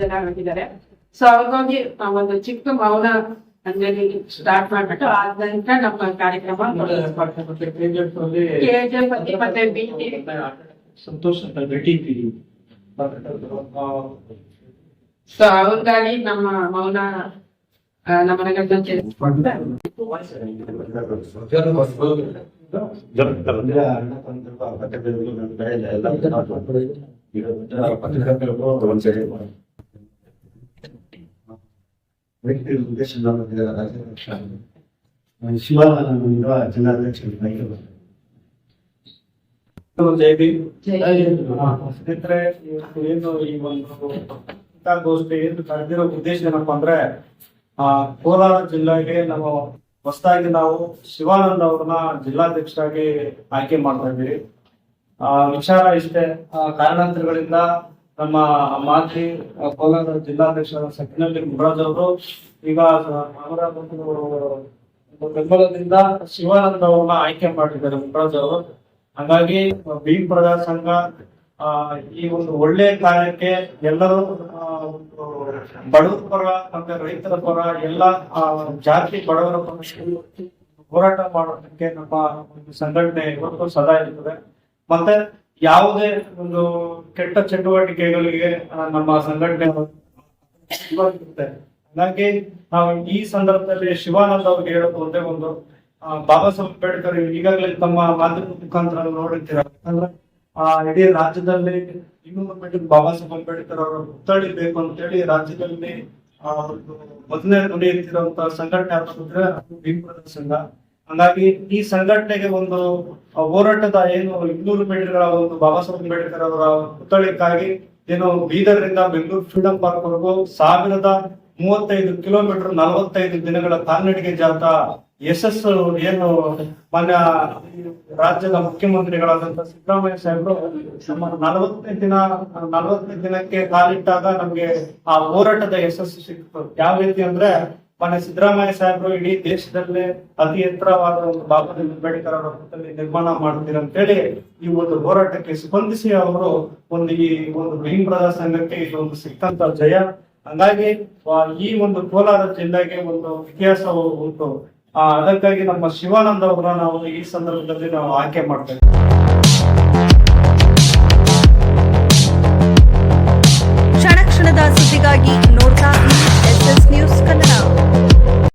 ಜನ ಆಗಿದ್ದಾರೆ ಸೊ ಅವ್ರಿಗೋಗಿ ಒಂದು ಚಿಕ್ಕ ಮೌನ ಅಂಜಲಿ ಸ್ಟಾರ್ಟ್ ಮಾಡ್ಬಿಟ್ಟು ಆದ ನಂತರ ನಮ್ಮ ಕಾರ್ಯಕ್ರಮ ಮತ್ತೆ ಬಿಟಿ ಸಂತೋಷ ಅಂತ ಭೇಟಿ ಸೊ ಅವ್ರಿಗಾಗಿ ನಮ್ಮ ಮೌನ ಆ, ನಮ್ಮ ಉದ್ದೇಶ ಸ್ನೇಹಿತರೆ ಏನು ಈ ಒಂದು ಪತ್ರಿಕಾಗೋಷ್ಠಿ ಏನು ಕರೆದಿರೋ ಉದ್ದೇಶ ಏನಪ್ಪಾ ಅಂದ್ರೆ ಆ ಕೋಲಾರ ಜಿಲ್ಲೆಗೆ ನಾವು ಹೊಸದಾಗಿ ನಾವು ಶಿವಾನಂದ ಅವ್ರನ್ನ ಜಿಲ್ಲಾಧ್ಯಕ್ಷರಾಗಿ ಆಯ್ಕೆ ಮಾಡ್ತಾ ಇದ್ದೀವಿ. ಆ ವಿಚಾರ ಇಷ್ಟೇ. ಆ ಕಾರಣಾಂತರಗಳಿಂದ ನಮ್ಮ ಮಾಜಿ ಕೋಲಾರ ಜಿಲ್ಲಾಧ್ಯಕ್ಷ ಸಕ್ಕಿನಲ್ಲಿ ಮುರಾಜ್ ಅವರು, ಈಗ ಅವರ ಒಂದು ಬೆಂಬಲದಿಂದ ಶಿವಾನಂದ ಅವ್ರನ್ನ ಆಯ್ಕೆ ಮಾಡಿದ್ದಾರೆ ಮುರಾಜ್ ಅವರು. ಹಾಗಾಗಿ ಭೀಮ್ ಪ್ರಜಾ ಸಂಘ ಈ ಒಂದು ಒಳ್ಳೆ ಕಾರ್ಯಕ್ಕೆ ಎಲ್ಲರೂ ಬಡವರ ಪರ ಮತ್ತೆ ರೈತರ ಪರ, ಎಲ್ಲ ಜಾತಿ ಬಡವರ ಪರ ಹೋರಾಟ ಮಾಡೋದಕ್ಕೆ ನಮ್ಮ ಒಂದು ಸಂಘಟನೆ ಇವತ್ತು ಸದಾ ಇರ್ತದೆ. ಮತ್ತೆ ಯಾವುದೇ ಒಂದು ಕೆಟ್ಟ ಚಟುವಟಿಕೆಗಳಿಗೆ ನಮ್ಮ ಸಂಘಟನೆ ಹಾಗಾಗಿ ನಾವು ಈ ಸಂದರ್ಭದಲ್ಲಿ ಶಿವಾನಂದ ಅವ್ರಿಗೆ ಹೇಳೋದು ಒಂದೇ ಒಂದು ಬಾಬಾ ಸಾಹೇಬ್ ಅಂಬೇಡ್ಕರ್ ಈಗಾಗಲೇ ತಮ್ಮ ಮಾಧ್ಯಮದ ಮುಖಾಂತರ ನೋಡಿರ್ತೀರ? ಯಾಕಂದ್ರೆ ಆ, ಇಡೀ ರಾಜ್ಯದಲ್ಲಿ ಇನ್ನೂರು ಮೀಟರ್ ಬಾಬಾ ಸಾಹೇಬ್ ಅಂಬೇಡ್ಕರ್ ಅವರ ಪುತ್ಥಳಿ ಬೇಕು ಅಂತೇಳಿ ರಾಜ್ಯದಲ್ಲಿ, ಆ, ಒಂದು ಮೊದಲನೇ ನುಡಿಯುತ್ತಿರುವಂತಹ ಸಂಘಟನೆ ಯಾವ್ದಂದ್ರೆ ಅದು ಭೀಮ್ ಸಂಘ. ಹಂಗಾಗಿ ಈ ಸಂಘಟನೆಗೆ ಒಂದು ಹೋರಾಟದ ಏನು ಇನ್ನೂರು ಮೀಟರ್ಗಳ ಒಂದು ಬಾಬಾ ಸಾಹೇಬ್ ಅಂಬೇಡ್ಕರ್ ಅವರ ಪುತ್ಥಳಿಗಾಗಿ ಏನು ಬೀದರ್ನಿಂದ ಬೆಂಗಳೂರು ಫ್ರೀಡಂ ಪಾರ್ಕ್ ವರೆಗೂ ಸಾವಿರದ ಮೂವತ್ತೈದು ಕಿಲೋಮೀಟರ್ ನಲವತ್ತೈದು ದಿನಗಳ ಕಾಲ್ನಡಿಗೆ ಜಾಥಾ ಯಶಸ್ಸು ಏನು ಮಾನ್ಯ ರಾಜ್ಯದ ಮುಖ್ಯಮಂತ್ರಿಗಳಾದಂತ ಸಿದ್ದರಾಮಯ್ಯ ಸಾಹೇಬರು ನಲವತ್ತನೇ ದಿನ ನಲವತ್ತನೇ ದಿನಕ್ಕೆ ಕಾಲಿಟ್ಟಾಗ ನಮ್ಗೆ ಆ ಹೋರಾಟದ ಯಶಸ್ಸು ಸಿಕ್ತು ಯಾವ ರೀತಿ ಅಂದ್ರೆ ಮಾನ್ಯ ಸಿದ್ದರಾಮಯ್ಯ ಸಾಹೇಬರು ಇಡೀ ದೇಶದಲ್ಲೇ ಅತಿ ಎತ್ತರವಾದ ಒಂದು ಬಾಬಾ ಅಂಬೇಡ್ಕರ್ ಅವರ ಪುತ್ಥಳಿ ನಿರ್ಮಾಣ ಮಾಡ್ತೀರಂತ ಹೇಳಿ ಈ ಒಂದು ಹೋರಾಟಕ್ಕೆ ಸ್ಪಂದಿಸಿ ಅವರು ಒಂದು ಈ ಒಂದು ಭೀಮ್ರದ ಸಂಘಕ್ಕೆ ಇದೊಂದು ಸಿಕ್ಕಂತ ಜಯ. ಹಂಗಾಗಿ ಈ ಒಂದು ಕೋಲಾರ ಜಿಲ್ಲೆಗೆ ಒಂದು ಇತಿಹಾಸ ಉಂಟು. ಅದಕ್ಕಾಗಿ ನಮ್ಮ ಶಿವಾನಂದ ಅವರನ್ನ ನಾವು ಈ ಸಂದರ್ಭದಲ್ಲಿ ನಾವು ಆಯ್ಕೆ ಮಾಡ್ತೇವೆ.